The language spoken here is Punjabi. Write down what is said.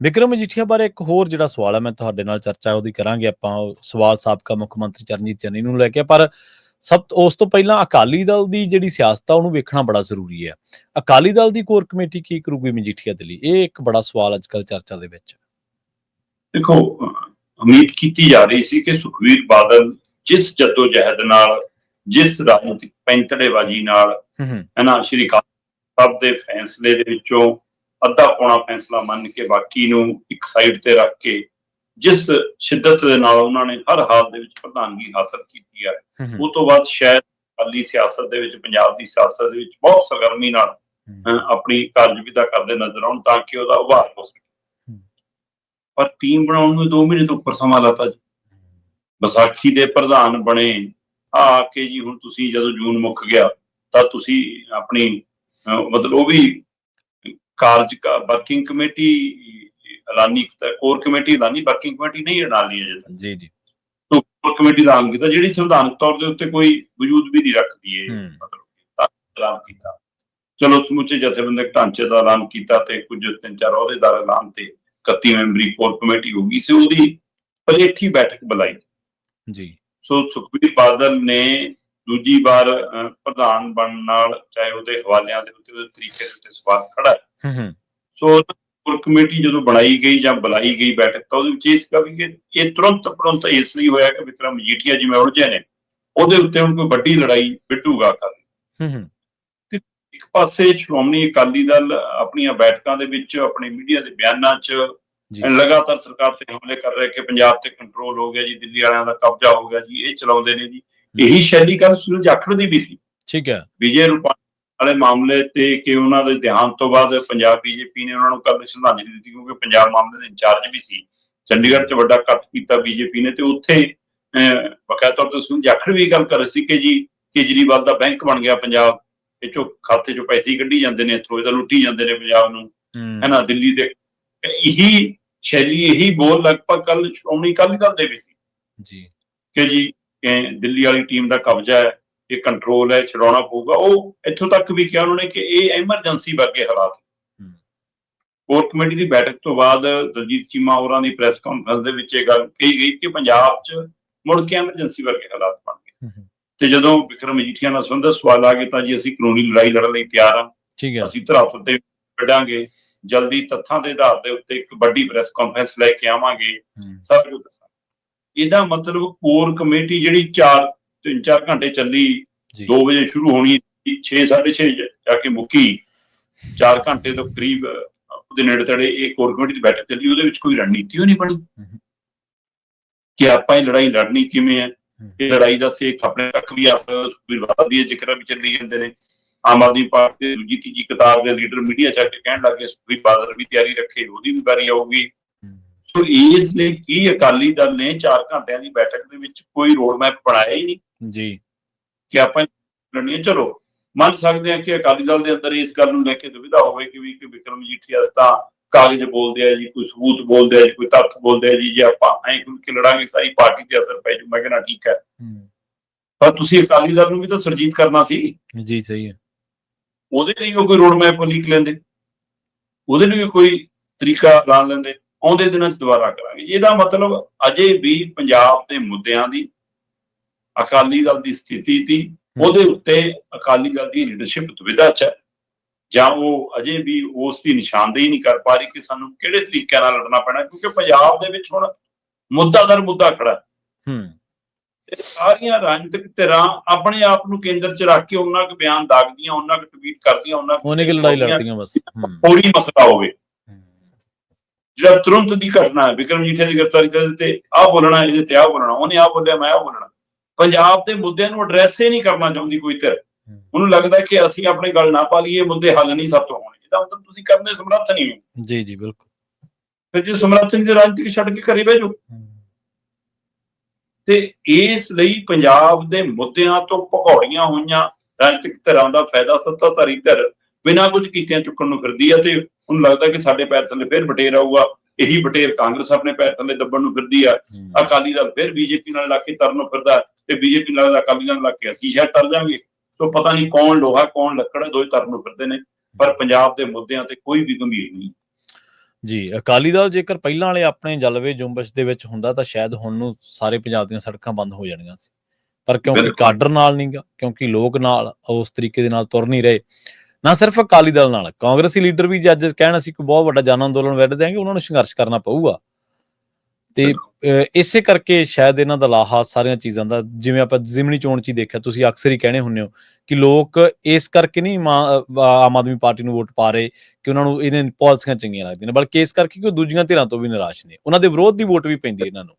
ਵਿਕਰਮ ਮਜੀਠੀਆ ਬਾਰੇ ਇੱਕ ਹੋਰ ਜਿਹੜਾ ਸਵਾਲ ਹੈ ਮੈਂ ਤੁਹਾਡੇ ਨਾਲ ਚਰਚਾ ਉਹਦੀ ਕਰਾਂਗੇ ਆਪਾਂ ਉਹ ਸਵਾਲ ਸਾਬਕਾ ਮੁੱਖ ਮੰਤਰੀ ਚਰਨਜੀਤ ਚੰਨੀ ਨੂੰ ਲੈ ਕੇ ਪਰ ਸਭ ਤੋਂ- ਉਸ ਤੋਂ ਪਹਿਲਾਂ ਅਕਾਲੀ ਦਲ ਦੀ ਜਿਹੜੀ ਸਿਆਸਤ ਆ ਉਹਨੂੰ ਵੇਖਣਾ ਬੜਾ ਜ਼ਰੂਰੀ ਹੈ ਅਕਾਲੀ ਦਲ ਦੀ ਕੋਰ ਕਮੇਟੀ ਕੀ ਕਰੂਗੀ ਮਜੀਠੀਆ ਦੇ ਲਈ? ਇਹ ਇੱਕ ਬੜਾ ਸਵਾਲ ਅੱਜਕੱਲ ਚਰਚਾ ਦੇ ਵਿੱਚ। ਦੇਖੋ ਉਮੀਦ ਕੀਤੀ ਜਾ ਰਹੀ ਸੀ ਕਿ ਸੁਖਵੀਰ ਬਾਦਲ ਜਿਸ ਜੱਦੋ ਜਹਿਦ ਨਾਲ ਜਿਸ ਰਾਜਨੀਤਿਕ ਪੈਂਤੜੇਬਾਜ਼ੀ ਨਾਲ ਹੂੰ ਹੂੰ। ਹੈ ਨਾ ਸ਼੍ਰੀ ਸਾਹਿਬ ਦੇ ਫੈਸਲੇ ਦੇ ਵਿੱਚੋਂ ਅੱਧਾ ਪੌਣਾ ਫੈਸਲਾ ਮੰਨ ਕੇ ਬਾਕੀ ਨੂੰ ਇੱਕ ਸਾਈਡ ਤੇ ਰੱਖ ਕੇ ਜਿਸ ਸ਼ਿੱਦਤ ਦੇ ਨਾਲ ਉਹਨਾਂ ਨੇ ਹਰ ਹਾਲ ਦੇ ਵਿੱਚ ਪ੍ਰਧਾਨਗੀ ਹਾਸਲ ਕੀਤੀ ਹੈ ਉਹ ਤੋਂ ਬਾਅਦ ਸ਼ਾਇਦ ਅਕਾਲੀ ਸਿਆਸਤ ਦੇ ਵਿੱਚ ਪੰਜਾਬ ਦੀ ਸਿਆਸਤ ਦੇ ਵਿੱਚ ਬਹੁਤ ਸਰਗਰਮੀ ਨਾਲ ਆਪਣੀ ਕਾਰਜਵਿਧਾ ਕਰਦੇ ਨਜ਼ਰ ਆਉਣ ਤਾਂ ਕਿ ਉਹਦਾ ਉਭਾਰ ਹੋ ਸਕੇ। ਪਰ ਟੀਮ ਬਣਾਉਣ ਨੂੰ 2 ਮਹੀਨੇ ਤੋਂ ਉੱਪਰ ਸਮਾਂ ਲਾਤਾ ਜੀ। ਵਿਸਾਖੀ ਦੇ ਪ੍ਰਧਾਨ ਬਣੇ ਆ ਕੇ ਜੀ ਹੁਣ ਤੁਸੀਂ ਜਦੋਂ ਜੂਨ ਮੁੱਕ ਗਿਆ ਤਾਂ ਤੁਸੀਂ ਆਪਣੀ ਮਤਲਬ ਉਹ ਵੀ ਕਾਰਜ ਵਰਕਿੰਗ ਕਮੇਟੀ ਐਲਾਨੀ ਕੋਰ ਕਮੇਟੀ ਐਲਾਨੀ ਵਰਕਿੰਗ ਕਮੇਟੀ ਨਹੀਂ ਐਲਾਨੀ ਅਜੇ ਤੱਕ। ਜੀ ਜੀ। ਤੋਂ ਕੋਰ ਕਮੇਟੀ ਦਾ ਐਲਾਨ ਕੀਤਾ ਜਿਹੜੀ ਸੰਵਿਧਾਨਕ ਤੌਰ ਦੇ ਉੱਤੇ ਕੋਈ ਵਜੂਦ ਵੀ ਨਹੀਂ ਰੱਖਦੀ ਹੂੰ। ਮਤਲਬ ਐਲਾਨ ਕੀਤਾ। ਚਲੋ ਸਮੁੱਚੇ ਜਥੇਬੰਦਕ ਢਾਂਚੇ ਦਾ ਐਲਾਨ ਕੀਤਾ ਤੇ ਕੁਝ ਤਿੰਨ ਚਾਰ ਅਹੁਦੇਦਾਰ ਐਲਾਨ ਤੇ 31 ਮੈਂਬਰੀ ਕੋਰ ਕਮੇਟੀ ਹੋ ਗਈ ਸੀ ਉਹਦੀ ਪਲੇਠੀ ਬੈਠਕ ਬੁਲਾਈ। ਜੀ। ਸੋ ਸੁਖਬੀਰ ਬਾਦਲ ਨੇ ਦੂਜੀ ਵਾਰ ਪ੍ਰਧਾਨ ਬਣਨ ਨਾਲ ਚਾਹੇ ਉਹਦੇ ਹਵਾਲਿਆਂ ਦੇ ਉੱਤੇ ਉਹਦੇ ਤਰੀਕੇ ਦੇ ਉੱਤੇ ਸਵਾਲ ਖੜਾ ਹੈ। ਹੂੰ ਹੂੰ ਸੋ ਕੋਰ ਕਮੇਟੀ ਜਦੋਂ ਬਣਾਈ ਗਈ ਜਾਂ ਬੁਲਾਈ ਗਈ ਬੈਠਕ ਤਾਂ ਉਹਦੇ ਵਿੱਚ ਇਸ ਕਵੀ ਕਿ ਇਹ ਤੁਰੰਤ ਤੁਰੰਤ ਇਸ ਲਈ ਹੋਇਆ ਕਿ ਵਿਕਰਮ ਮਜੀਠੀਆ ਜਿਵੇਂ ਉਲਝੇ ਨੇ ਉਹਦੇ ਉੱਤੇ ਹੁਣ ਕੋਈ ਵੱਡੀ ਲੜਾਈ ਵਿੱਢੂਗਾ ਕਰ ਹੂੰ ਹੂੰ ਇੱਕ ਪਾਸੇ ਸ਼੍ਰੋਮਣੀ ਅਕਾਲੀ ਦਲ ਆਪਣੀਆਂ ਬੈਠਕਾਂ ਦੇ ਵਿੱਚ ਆਪਣੇ ਮੀਡੀਆ ਦੇ ਬਿਆਨਾਂ 'ਚ। ਲਗਾਤਾਰ ਸਰਕਾਰ ਤੇ ਹਮਲੇ ਕਰ ਰਿਹਾ ਕਿ ਪੰਜਾਬ ਤੇ ਕੰਟਰੋਲ ਹੋ ਗਿਆ ਜੀ ਦਿੱਲੀ ਵਾਲਿਆਂ ਦਾ ਕਬਜ਼ਾ ਹੋ ਗਿਆ ਜੀ ਇਹ ਚਲਾਉਂਦੇ ਨੇ ਜੀ। ਇਹੀ ਸ਼ੈਲੀ ਕੱਲ ਸੁਨੀਲ ਜਾਖੜ ਦੀ ਵੀ ਸੀ। ਠੀਕ ਹੈ। ਵਿਜੇ ਰੂਪਾਣੀ ਵਾਲੇ ਮਾਮਲੇ ਤੇ ਕਿ ਉਹਨਾਂ ਦੇ ਦੇਹਾਂਤ ਤੋਂ ਬਾਅਦ ਪੰਜਾਬ ਬੀਜੇਪੀ ਨੇ ਉਹਨਾਂ ਨੂੰ ਕੱਲ ਸ਼ਰਧਾਂਜਲੀ ਦਿੱਤੀ ਕਿਉਂਕਿ ਪੰਜਾਬ ਮਾਮਲੇ ਦੇ ਇੰਚਾਰਜ ਵੀ ਸੀ। ਚੰਡੀਗੜ੍ਹ 'ਚ ਵੱਡਾ ਇਕੱਠ ਕੀਤਾ ਬੀਜੇਪੀ ਨੇ ਤੇ ਉੱਥੇ ਬਕਾਇਦਾ ਤੌਰ ਤੇ ਸੁਨੀਲ ਜਾਖੜ ਵੀ ਗੱਲ ਕਰ ਰਹੇ ਸੀ ਕਿ ਜੀ ਕੇਜਰੀਵਾਲ ਦਾ ਬੈਂਕ ਬਣ ਗਿਆ ਪੰਜਾਬ ਇਹ ਚੋਂ ਖਾਤੇ ਚੋਂ ਪੈਸੇ ਕੱਢੀ ਜਾਂਦੇ ਨੇ ਇੱਥੋਂ ਇਹਦਾ ਲੁੱਟੀ ਜਾਂਦੇ ਨੇ ਪੰਜਾਬ ਨੂੰ। ਹੂੰ। ਹੈ ਨਾ ਦਿੱਲੀ ਦੇ ਇਹੀ ਸ਼ੈਲੀ ਇਹੀ ਬੋਲ ਲਗਭਗ ਕੱਲ ਸ਼੍ਰੋਮਣੀ ਅਕਾਲੀ ਦਲ ਦੇ ਵੀ ਸੀ। ਜੀ। ਕਿ ਜੀ ਦਿੱਲੀ ਵਾਲੀ ਟੀਮ ਦਾ ਕਬਜ਼ਾ ਹੈ ਇਹ ਕੰਟਰੋਲ ਹੈ ਛਡਾਉਣਾ ਪਊਗਾ। ਉਹ ਇੱਥੋਂ ਤੱਕ ਵੀ ਕਿਹਾ ਉਹਨਾਂ ਨੇ ਕਿ ਇਹ ਐਮਰਜੈਂਸੀ ਵਰਗੇ ਹਾਲਾਤ। ਕੋਰ ਕਮੇਟੀ ਦੀ ਬੈਠਕ ਤੋਂ ਬਾਅਦ ਦਲਜੀਤ ਚੀਮਾ ਹੋਰਾਂ ਦੀ ਪ੍ਰੈਸ ਕਾਨਫਰੰਸ ਦੇ ਵਿੱਚ ਇਹ ਗੱਲ ਕਹੀ ਗਈ ਕਿ ਪੰਜਾਬ 'ਚ ਮੁੜ ਕੇ ਐਮਰਜੈਂਸੀ ਵਰਗੇ ਹਾਲਾਤ ਬਣ ਗਏ। ਤੇ ਜਦੋਂ ਵਿਕਰਮ ਮਜੀਠੀਆ ਨਾਲ ਸੰਬੰਧਿਤ ਸਵਾਲ ਆ ਗਏ ਤਾਂ ਜੀ ਅਸੀਂ ਕਾਨੂੰਨੀ ਲੜਾਈ ਲੜਨ ਲਈ ਤਿਆਰ ਹਾਂ। ਠੀਕ ਹੈ। ਅਸੀਂ ਧਰਾਤਲ ਤੇ ਕੱਢਾਂਗੇ। ਜਲਦੀ ਤੱਥਾਂ ਦੇ ਆਧਾਰ ਦੇ ਉੱਤੇ ਇੱਕ ਵੱਡੀ ਪ੍ਰੈਸ ਕਾਨਫਰੰਸ ਲੈ ਕੇ ਆਵਾਂਗੇ। ਸਭ ਕੁਝ ਦੱਸਾਂ ਇਹਦਾ ਮਤਲਬ ਕੋਰ ਕਮੇਟੀ ਜਿਹੜੀ 4 3-4 ਘੰਟੇ ਚੱਲੀ ਜੀ। 2 ਵਜੇ ਸ਼ੁਰੂ ਹੋਣੀ 6:30 ਜਾ ਕੇ ਮੁੱਕੀ। 4 ਘੰਟੇ ਤੋਂ ਕਰੀਬ ਉਹਦੇ ਨੇੜੇ ਤੇੜੇ ਇਹ ਕੋਰ ਕਮੇਟੀ ਦੀ ਬੈਠਕ ਚੱਲੀ ਉਹਦੇ ਵਿੱਚ ਕੋਈ ਰਣਨੀਤੀ ਨਹੀਂ ਬਣੀ। ਕਿ ਆਪਾਂ ਇਹ ਲੜਾਈ ਲੜਨੀ ਕਿਵੇਂ ਹੈ। ਇਹ ਲੜਾਈ ਦਾ ਸੇਖ ਆਪਣੇ ਤੱਕ ਵੀ ਆ ਸਕਦਾ ਸੁਖਬੀਰ ਬਾਦਲ ਦੀ ਜ਼ਿਕਰ ਵੀ ਚੱਲੀ ਜਾਂਦੇ ਨੇ। ਆਮ ਆਦਮੀ ਪਾਰਟੀ ਦੇ ਦੂਜੀ ਤੀਜੀ ਕਿਤਾਬ ਦੇ ਲੀਡਰ ਮੀਡੀਆ ਚੱਕ ਕੇ ਕਹਿਣ ਲੱਗੇ ਸੁਖਬੀਰ ਬਾਦਲ ਵੀ ਤਿਆਰੀ ਰੱਖੇ ਉਹਦੀ ਵੀ ਵਾਰੀ ਆਊਗੀ। ਸੋ ਇਸ ਲਈ ਕੀ ਅਕਾਲੀ ਦਲ ਨੇ 4 ਘੰਟਿਆਂ ਦੀ ਬੈਠਕ ਦੇ ਵਿੱਚ ਕੋਈ ਰੋਡ ਮੈਪ ਬਣਾਇਆ ਹੀ ਨਹੀਂ। ਜੀ। ਕਿ ਆਪਾਂ ਲੜਨੀ ਚਲੋ ਮੰਨ ਸਕਦੇ ਹਾਂ ਕਿ ਅਕਾਲੀ ਦਲ ਦੇ ਅੰਦਰ ਇਸ ਗੱਲ ਨੂੰ ਲੈ ਕੇ ਦੁਵਿਧਾ ਹੋਵੇ ਕਿ ਵੀ ਕਿ ਵਿਕਰਮ ਜੀਠੀਆ ਤਾਂ ਕਾਗਜ਼ ਬੋਲਦੇ ਆ ਜੀ ਕੋਈ ਸਬੂਤ ਬੋਲਦੇ ਆ ਜੀ ਕੋਈ ਤੱਥ ਬੋਲਦੇ ਆ ਜੀ ਜੇ ਆਪਾਂ ਐਂ ਕੇ ਲੜਾਂਗੇ ਸਾਰੀ ਪਾਰਟੀ ਤੇ ਅਸਰ ਪੈ ਜੂ ਮੈਂ ਕਹਿੰਦਾ ਠੀਕ ਹੈ। ਪਰ ਤੁਸੀਂ ਅਕਾਲੀ ਦਲ ਨੂੰ ਵੀ ਤਾਂ ਸਰਜੀਤ ਕਰਨਾ ਸੀ। ਜੀ ਸਹੀ ਹੈ। ਉਹਦੇ ਲਈ ਉਹ ਕੋਈ ਰੋਡ ਮੈਪ ਲਿਖ ਲੈਂਦੇ। ਉਹਦੇ ਲਈ ਕੋਈ ਤਰੀਕਾ ਐਲਾਨ ਲੈਂਦੇ। ਆਉਂਦੇ ਦਿਨਾਂ 'ਚ ਦੁਬਾਰਾ ਕਰਾਂਗੇ। ਇਹਦਾ ਮਤਲਬ ਅਜੇ ਵੀ ਪੰਜਾਬ ਦੇ ਮੁੱਦਿਆਂ ਦੀ ਅਕਾਲੀ ਦਲ ਦੀ ਸਥਿਤੀ ਦੀ ਉਹਦੇ ਉੱਤੇ ਅਕਾਲੀ ਦਲ ਦੀ ਲੀਡਰਸ਼ਿਪ ਦੁਵਿਧਾ 'ਚ ਹੈ। ਜਾਂ ਉਹ ਅਜੇ ਵੀ ਉਸ ਦੀ ਨਿਸ਼ਾਨਦੇਹੀ ਨਹੀਂ ਕਰ ਪਾ ਰਹੀ ਕਿ ਸਾਨੂੰ ਕਿਹੜੇ ਤਰੀਕੇ ਨਾਲ ਲੜਨਾ ਪੈਣਾ ਕਿਉਂਕਿ ਪੰਜਾਬ ਦੇ ਵਿੱਚ ਹੁਣ ਮੁੱਦਾ ਦਰ ਮੁੱਦਾ ਖੜਾ ਹੈ। ਸਾਰੀਆਂ ਰਾਜਨੀਤਿਕ ਧਿਰਾਂ ਆਪਣੇ ਆਪ ਨੂੰ ਕੇਂਦਰ 'ਚ ਰੱਖ ਕੇ ਉਹਨਾਂ ਕੁ ਬਿਆਨ ਦਾਗਦੀਆਂ ਉਹਨਾਂ ਕੁ ਟਵੀਟ ਕਰਦੀਆਂ ਉਹਨਾਂ ਕੁ ਉਹਨੇ ਕਿ ਲੜਾਈ ਲੜਦੀਆਂ ਬਸ ਹੂੰ। ਕੋਈ ਮਸਲਾ ਹੋਵੇ। ਜਿਹੜਾ ਤੁਰੰਤ ਦੀ ਘਟਨਾ ਹੈ ਵਿਕਰਮ ਜੀਠੇ ਦੀ ਗ੍ਰਿਫਤਾਰੀ ਦੇ ਤੇ ਆਹ ਬੋਲਣਾ ਇਹਦੇ ਤੇ ਆਹ ਬੋਲਣਾ ਉਹਨੇ ਆਹ ਬੋਲਿਆ ਮੈਂ ਆਹ ਬੋਲਣਾ। ਪੰਜਾਬ ਦੇ ਮੁੱਦਿਆਂ ਨੂੰ ਐਡਰੈਸ ਹੀ ਨਹੀਂ ਕਰਨਾ ਚਾਹੁੰਦੀ ਕੋਈ ਧਿਰ। ਉਹਨੂੰ ਲੱਗਦਾ ਕਿ ਅਸੀਂ ਆਪਣੇ ਗੱਲ ਨਾ ਪਾ ਲਈਏ ਮੁੱਦੇ ਹੱਲ ਨਹੀਂ ਸਭ ਤੋਂ ਹੋਣੇ ਇਹਦਾ ਮਤਲਬ ਤੁਸੀਂ ਕਰਨ ਦੇ ਸਮਰੱਥ ਨਹੀਂ ਹੋ। ਜੀ ਜੀ ਬਿਲਕੁਲ। ਫਿਰ ਜੇ ਸਮਰੱਥ ਨਹੀਂ ਤੇ ਰਾਜਨੀਤੀ ਛੱਡ ਕੇ ਘਰੇ ਬਹਿ ਜਾਓ। ਤੇ ਇਸ ਲਈ ਪੰਜਾਬ ਦੇ ਮੁੱਦਿਆਂ ਤੋਂ ਭਗੌੜੀਆਂ ਹੋਈਆਂ ਰਾਜਨੀਤਿਕ ਧਿਰਾਂ ਦਾ ਫਾਇਦਾ ਸੱਤਾਧਾਰੀ ਧਿਰ ਬਿਨਾਂ ਕੁਝ ਕੀਤਿਆਂ ਚੁੱਕਣ ਨੂੰ ਫਿਰਦੀ ਆ ਤੇ ਉਹਨੂੰ ਲੱਗਦਾ ਕਿ ਸਾਡੇ ਪੈਰ ਥੱਲੇ ਫਿਰ ਬਟੇਰ ਆਊਗਾ। ਇਹੀ ਬਟੇਰ ਕਾਂਗਰਸ ਆਪਣੇ ਪੈਰ ਥੱਲੇ ਦੱਬਣ ਨੂੰ ਫਿਰਦੀ ਆ। ਅਕਾਲੀ ਦਲ ਫਿਰ ਬੀਜੇਪੀ ਨਾਲ ਲੱਗ ਕੇ ਤਰਨ ਨੂੰ ਫਿਰਦਾ ਤੇ ਬੀਜੇਪੀ ਨਾਲ ਅਕਾਲੀ ਨਾਲ ਲੱਗ ਕੇ ਅਸੀਂ ਸ਼ਾਇਦ ਤਰ ਜਾਾਂਗੇ ਸੋ ਪਤਾ ਨਹੀਂ ਕੌਣ ਲੋਹਾ ਕੌਣ ਲੱਕੜ ਦੋਏ ਤਰਨ ਨੂੰ ਫਿਰਦੇ ਨੇ। ਪਰ ਪੰਜਾਬ ਦੇ ਮੁੱਦਿਆਂ ਤੇ ਕੋਈ ਵੀ ਗੰਭੀਰ ਨਹੀਂ। ਜੀ ਅਕਾਲੀ ਦਲ ਜੇਕਰ ਪਹਿਲਾਂ ਵਾਲੇ ਆਪਣੇ ਜਲਵੇ ਜੁੰਬਸ਼ ਦੇ ਵਿੱਚ ਹੁੰਦਾ ਤਾਂ ਸ਼ਾਇਦ ਹੁਣ ਨੂੰ ਸਾਰੇ ਪੰਜਾਬ ਦੀਆਂ ਸੜਕਾਂ ਬੰਦ ਹੋ ਜਾਣੀਆਂ ਸੀ। ਪਰ ਕਿਉਂਕਿ। ਕਾਡਰ ਨਾਲ ਨਹੀਂਗਾ ਕਿਉਂਕਿ ਲੋਕ ਨਾਲ ਉਸ ਤਰੀਕੇ ਦੇ ਨਾਲ ਤੁਰ ਨਹੀਂ ਰਹੇ। ਨਾ ਸਿਰਫ ਅਕਾਲੀ ਦਲ ਨਾਲ। ਕਾਂਗਰਸੀ ਲੀਡਰ ਵੀ ਜੇ ਅੱਜ ਕਹਿਣ, ਅਸੀਂ ਕੋਈ ਬਹੁਤ ਵੱਡਾ ਜਨ ਅੰਦੋਲਨ ਵਿੱਢ ਦਿਆਂਗੇ, ਉਹਨਾਂ ਨੂੰ ਸੰਘਰਸ਼ ਕਰਨਾ ਪਊਗਾ। ਤੇ ਇਸੇ ਕਰਕੇ ਸ਼ਾਇਦ ਇਹਨਾਂ ਦਾ ਲਾਹਾ ਸਾਰੀਆਂ ਚੀਜ਼ਾਂ ਦਾ, ਜਿਵੇਂ ਆਪਾਂ ਜ਼ਿਮਨੀ ਚੋਣ ਚ ਹੀ ਦੇਖਿਆ, ਤੁਸੀਂ ਅਕਸਰ ਹੀ ਕਹਿਣੇ ਹੁੰਨੇ ਹੋ ਕਿ ਲੋਕ ਇਸ ਕਰਕੇ ਨਹੀਂ ਆਮ ਆਦਮੀ ਪਾਰਟੀ ਨੂੰ ਵੋਟ ਪਾ ਰਹੇ ਕਿ ਉਹਨਾਂ ਨੂੰ ਇਹਨਾਂ ਪਾਲਿਸੀਆਂ ਚੰਗੀਆਂ ਲੱਗਦੀਆਂ ਨੇ, ਬਲਕਿ ਇਸ ਕਰਕੇ ਕਿ ਉਹ ਦੂਜੀਆਂ ਧਿਰਾਂ ਤੋਂ ਵੀ ਨਿਰਾਸ਼ ਨੇ। ਉਹਨਾਂ ਦੇ ਵਿਰੋਧ ਦੀ ਵੋਟ ਵੀ ਪੈਂਦੀ ਹੈ ਇਹਨਾਂ ਨੂੰ।